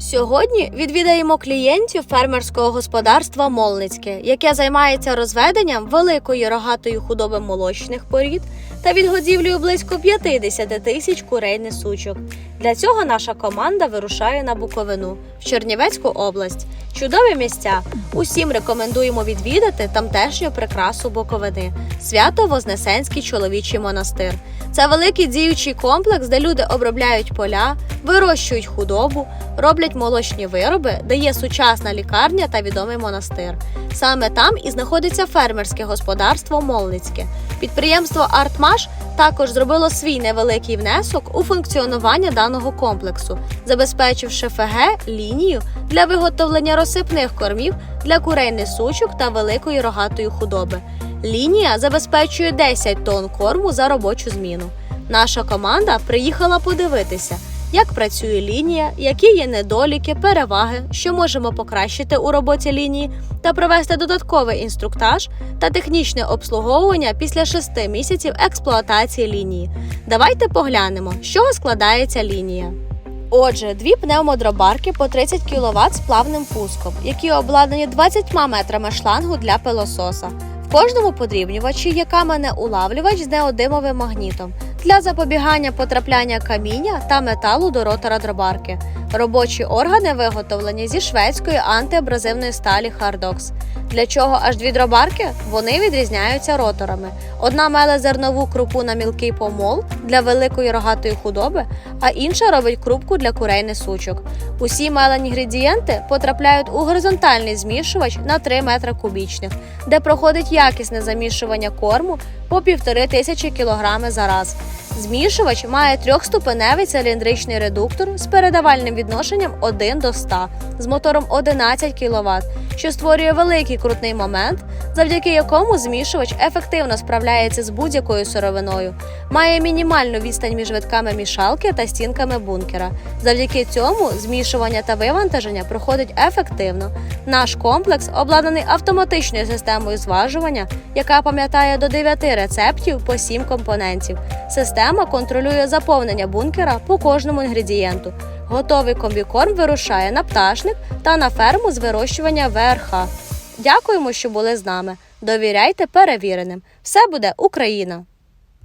Сьогодні відвідаємо клієнтів фермерського господарства Молницьке, яке займається розведенням великої рогатої худоби молочних порід та відгодівлею близько 50 тисяч курей несучок. Для цього наша команда вирушає на Буковину в Чернівецьку область. Чудові місця. Усім рекомендуємо відвідати тамтешню прикрасу Буковини свято Вознесенський чоловічий монастир. Це великий діючий комплекс, де люди обробляють поля, вирощують худобу, роблять молочні вироби, де є сучасна лікарня та відомий монастир. Саме там і знаходиться фермерське господарство Молницьке. Підприємство Артмаш також зробило свій невеликий внесок у функціонування даного комплексу, забезпечивши ФГ лінію для виготовлення розсипних кормів для курей несучок та великої рогатої худоби. Лінія забезпечує 10 тонн корму за робочу зміну. Наша команда приїхала подивитися, як працює лінія, які є недоліки, переваги, що можемо покращити у роботі лінії, та провести додатковий інструктаж та технічне обслуговування після 6 місяців експлуатації лінії. Давайте поглянемо, з чого складається лінія. Отже, дві пневмодробарки по 30 кВт з плавним пуском, які обладнані 20 метрами шлангу для пилососа. В кожному подрібнювачі є каменеулавлювач з неодимовим магнітом для запобігання потрапляння каміння та металу до ротора дробарки. Робочі органи виготовлені зі шведської антиабразивної сталі Hardox. Для чого аж дві дробарки? Вони відрізняються роторами. Одна меле зернову крупу на мілкий помол для великої рогатої худоби, а інша робить крупку для курей несучок. Усі мелені інгредієнти потрапляють у горизонтальний змішувач на 3 метри кубічних, де проходить якісне замішування корму по півтори тисячі кілограми за раз. Змішувач має трьохступеневий циліндричний редуктор з передавальним відношенням 1 до 100 з мотором 11 кВт, що створює великий крутний момент, завдяки якому змішувач ефективно справляється з будь-якою сировиною, має мінімальну відстань між витками мішалки та стінками бункера. Завдяки цьому змішування та вивантаження проходить ефективно. Наш комплекс обладнаний автоматичною системою зважування, яка пам'ятає до 9 рецептів по 7 компонентів. Система контролює заповнення бункера по кожному інгредієнту. Готовий комбікорм вирушає на пташник та на ферму з вирощування ВРХ. Дякуємо, що були з нами. Довіряйте перевіреним. Все буде Україна!